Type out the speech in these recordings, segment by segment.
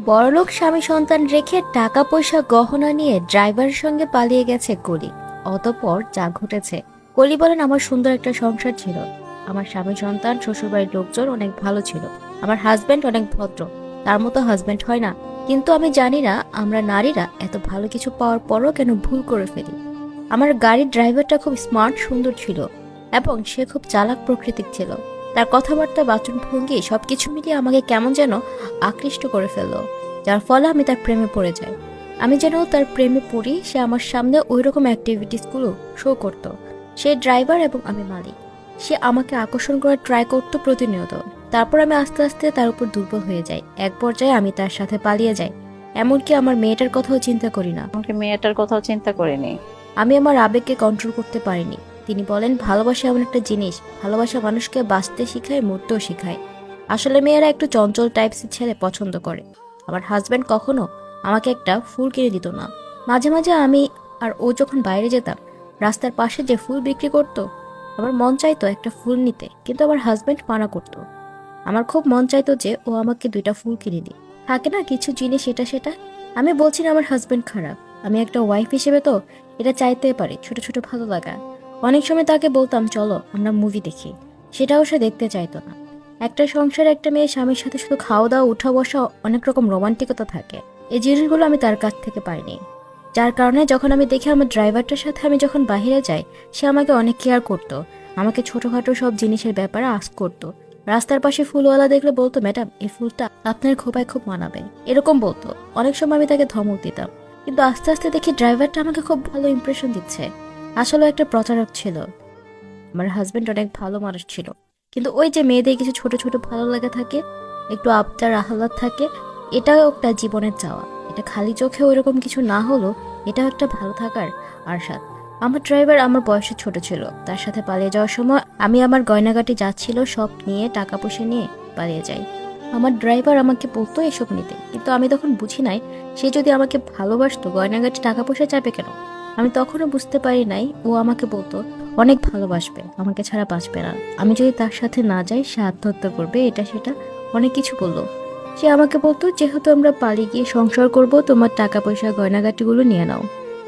বড়লোক স্বামী সন্তান রেখে টাকা পয়সা গহনা নিয়ে ড্রাইভারের সঙ্গে পালিয়ে গেছে কলি। অতপর যা ঘটেছে। কলি বলেন, আমার সুন্দর একটা সংসার ছিল। আমার স্বামী সন্তান, শ্বশুরবাড়ির লোকজন অনেক ভালো ছিল। আমার হাজবেন্ড অনেক ভদ্র। তার মতো হাজবেন্ড হয় না। কিন্তু আমি জানি না, আমরা নারীরা এত ভালো কিছু পাওয়ার পরও কেন ভুল করে ফেলি। আমার গাড়ির ড্রাইভারটা খুব স্মার্ট সুন্দর ছিল এবং সে খুব চালাক প্রকৃতির ছিল। তার কথাবার্তা বাচন ভঙ্গি সবকিছু মিলিয়ে আমাকে কেমন যেন আকৃষ্ট করে ফেলল যার ফলে আমি তার প্রেমে পড়ে যাই। আমি যেন তার প্রেমে পড়ি সে আমার সামনে ওই রকম অ্যাক্টিভিটিসগুলো শো করতো। সে ড্রাইভার এবং আমি মালিক। সে আমাকে আকর্ষণ করার ট্রাই করতো প্রতিনিয়ত। তারপর আমি আস্তে আস্তে তার উপর দুর্বল হয়ে যাই। এক পর্যায়ে আমি তার সাথে পালিয়ে যাই। এমনকি আমার মেয়েটার কথাও চিন্তা করি না। আমাকে মেয়েটার কথাও চিন্তা করিনি। আমি আমার আবেগকে কন্ট্রোল করতে পারিনি। তিনি বলেন, ভালোবাসা এমন একটা জিনিস। ভালোবাসা মানুষকে বাঁচতে শেখায়, মরতেও শেখায়। আসলে মেয়েরা একটু চঞ্চল টাইপসের ছেলে পছন্দ করে। আমার হাজব্যান্ড কখনো আমাকে একটা ফুল কিনে দিত না। মাঝে মাঝে আমি আর ও যখন বাইরে যেতাম, রাস্তার পাশে যে ফুল বিক্রি করতো, আমার মন চাইতো একটা ফুল নিতে। কিন্তু আমার হাজব্যান্ড মানা করতো। আমার খুব মন চাইতো যে ও আমাকে দুইটা ফুল কিনে দিই থাকে না কিছু জিনিস এটা সেটা? আমি বলছি না আমার হাজব্যান্ড খারাপ। আমি একটা ওয়াইফ হিসেবে তো এটা চাইতে পারি। ছোট ছোট ভালো লাগা। অনেক সময় তাকে বলতাম, চলো, আমরা মুভি দেখি। সেটাও সে দেখতে চাইতো না। একটা সংসারে একটা মেয়ে স্বামীর সাথে শুধু খাওয়া দাওয়া, উঠা বসা, অনেক রকম রোমান্টিকতা থাকে। এই জিনিসগুলো আমি তার কাছ থেকে পাইনি। যার কারণে যখন আমি দেখি আমার ড্রাইভারটার সাথে আমি যখন বাইরে যাই, সে আমাকে অনেক কেয়ার করতো। আমাকে ছোটখাটো সব জিনিসের ব্যাপারে আস করতো। রাস্তার পাশে ফুলওয়ালা দেখলে বলতো, ম্যাডাম, এই ফুলটা আপনার খোপায় খুব মানাবে এরকম বলতো। অনেক সময় আমি তাকে ধমক দিতাম। কিন্তু আস্তে আস্তে দেখি ড্রাইভারটা আমাকে খুব ভালো ইমপ্রেশন দিচ্ছে। আসলে একটা প্রচারক ছিল। আমার হাজব্যান্ড অনেক ভালো মানুষ ছিল। কিন্তু ওই যে মেয়েদের কিছু ছোট ছোট ভালো লাগা থাকে, একটু আবদার আহ্লাদ থাকে, এটাও একটা জীবনের চাওয়া। এটা খালি চোখে ওইরকম কিছু না হলো এটাও একটা ভালো থাকার আরশাদ আমার ড্রাইভার আমার বয়সে ছোট ছিল। তার সাথে পালিয়ে যাওয়ার সময় আমি আমার গয়নাগাটি যাচ্ছিল সব নিয়ে টাকা পয়সা নিয়ে পালিয়ে যাই। আমার ড্রাইভার আমাকে বলতো এসব নিতে। কিন্তু আমি তখন বুঝি নাই, সে যদি আমাকে ভালোবাসতো, গয়নাগাটি টাকা পয়সা চাবে কেন? আমি তখনও বুঝতে পারি নাই, ও আমাকে বলতো, অনেক ভালোবাসবে, আমাকে ছাড়া বাঁচবে না। আমি যদি তার সাথে না যাই, সে আত্মহত্যা করবে। এটা সেটা অনেক কিছু বলল। সে আমাকে বলতো, যেহেতু আমরা পালিয়ে গিয়ে সংসার করব, তোমার টাকা পয়সা গয়নাগাটিগুলো নিয়ে নাও।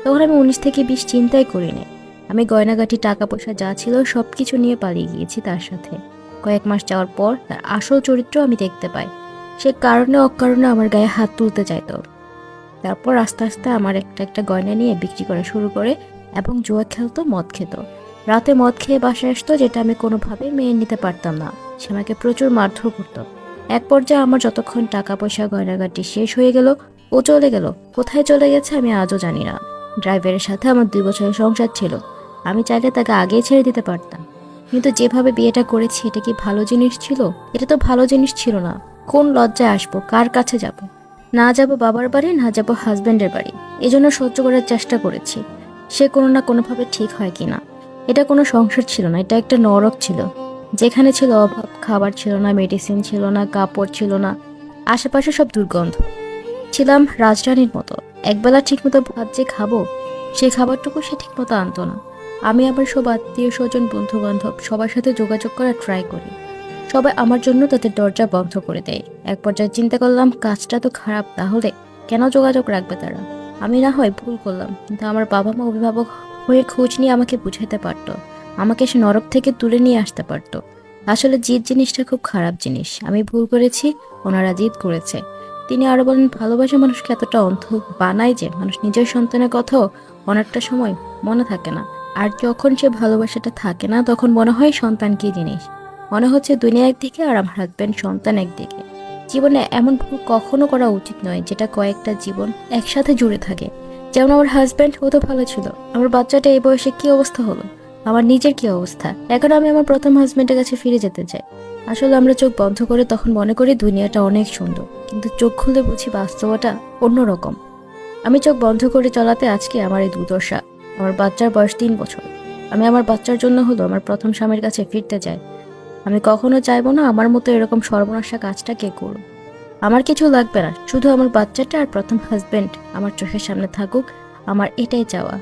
তখন আমি উনিশ থেকে বিশ চিন্তাই করিনি। আমি গয়নাগাটি টাকা পয়সা যা ছিল সব কিছু নিয়ে পালিয়ে গিয়েছি তার সাথে। কয়েক মাস যাওয়ার পর তার আসল চরিত্র আমি দেখতে পাই। সে কারণে অকারণে আমার গায়ে হাত তুলতে চাইতো। তারপর আস্তে আস্তে আমার একটা একটা গয়না নিয়ে বিক্রি করা শুরু করে এবং জুয়া খেলতো, মদ খেত। রাতে মদ খেয়ে বাসায় আসতো, যেটা আমি কোনোভাবেই মেনে নিতে পারতাম না। সে আমাকে প্রচুর মারধর করতো। এক পর্যায়ে আমার যতক্ষণ টাকা পয়সা গয়নাগাটি শেষ হয়ে গেল, ও চলে গেল। কোথায় চলে গেছে আমি আজও জানি না। ড্রাইভারের সাথে আমার দুই বছরের সংসার ছিল। আমি চাইলে তাকে আগেই ছেড়ে দিতে পারতাম। কিন্তু যেভাবে বিয়েটা করেছি, এটা কি ভালো জিনিস ছিল? এটা তো ভালো জিনিস ছিল না। কোন লজ্জায় আসব? কার কাছে যাব? না যাব বাবার বাড়ি, না যাব হাজব্যান্ডের বাড়ি। এজন্য সহ্য করার চেষ্টা করেছি। সে কোনো না কোনোভাবে ঠিক হয় কিনা এটা কোনো সংসার ছিল না, এটা একটা নরক ছিল। যেখানে ছিল অভাব, খাবার ছিল না মেডিসিন ছিল না, কাপড় ছিল না। আশেপাশে সব দুর্গন্ধ। ছিলাম রাজরানীর মতো। একবেলা ঠিকমতো ভাত যে খাব সেই খাবারটুকু সে ঠিকমতো আনতো না। আমি আবার সব আত্মীয় স্বজন বন্ধু বান্ধব সবার সাথে যোগাযোগ করার ট্রাই করি। সবাই আমার জন্য তাদের দরজা বন্ধ করে দেয়। এক পর্যায়ে চিন্তা করলাম, কাজটা তো খারাপ, তাহলে কেন যোগাযোগ রাখবে তারা? আমি না হয় ভুল করলাম, কিন্তু আমার বাবা মা অভিভাবক হয়ে খোঁজ নিয়ে আমাকে বুঝাতে পারতো। আমাকে সে নরক থেকে তুলে নিয়ে আসতে পারতো। আসলে জিদ জিনিসটা খুব খারাপ জিনিস। আমি ভুল করেছি, ওনারা জিদ করেছে। তিনি আরও বলেন, ভালোবাসা মানুষকে এতটা অন্ধ বানায় যে মানুষ নিজের সন্তানের কথাও অনেকটা সময় মনে থাকে না। আর যখন সে ভালোবাসাটা থাকে না, তখন মনে হয় সন্তান কি জিনিস? মনে হচ্ছে দুনিয়া একদিকে আর আমার হাজব্যান্ড সন্তান একদিকে। জীবনে এমন ভুল কখনো করা উচিত নয়, যেটা কয়েকটা জীবন একসাথে জুড়ে থাকে। যেমন আমার হাজব্যান্ড ও তো ভালো ছিল। আমার বাচ্চাটা এই বয়সে কি অবস্থা হলো? আমার নিজের কি অবস্থা? এখন আমি আমার প্রথম হাজব্যান্ডের কাছে ফিরে যেতে চাই। আসলে আমরা চোখ বন্ধ করে তখন মনে করি দুনিয়াটা অনেক সুন্দর, কিন্তু চোখ খুলে বুঝি বাস্তবতা অন্যরকম। আমি চোখ বন্ধ করে চলাতে আজকে আমার এই দুর্দশা। আমার বাচ্চার বয়স তিন বছর। আমি আমার বাচ্চার জন্য হলো আমার প্রথম স্বামীর কাছে ফিরতে চাই। আমি কখনো চাইব না আমার মতো এরকম সর্বনাশা কাজটা কে করুক। আমার কিছু লাগবে না, শুধু আমার বাচ্চাটা আর প্রথম হাজবেন্ড আমার চোখের সামনে থাকুক, আমার এটাই চাওয়া।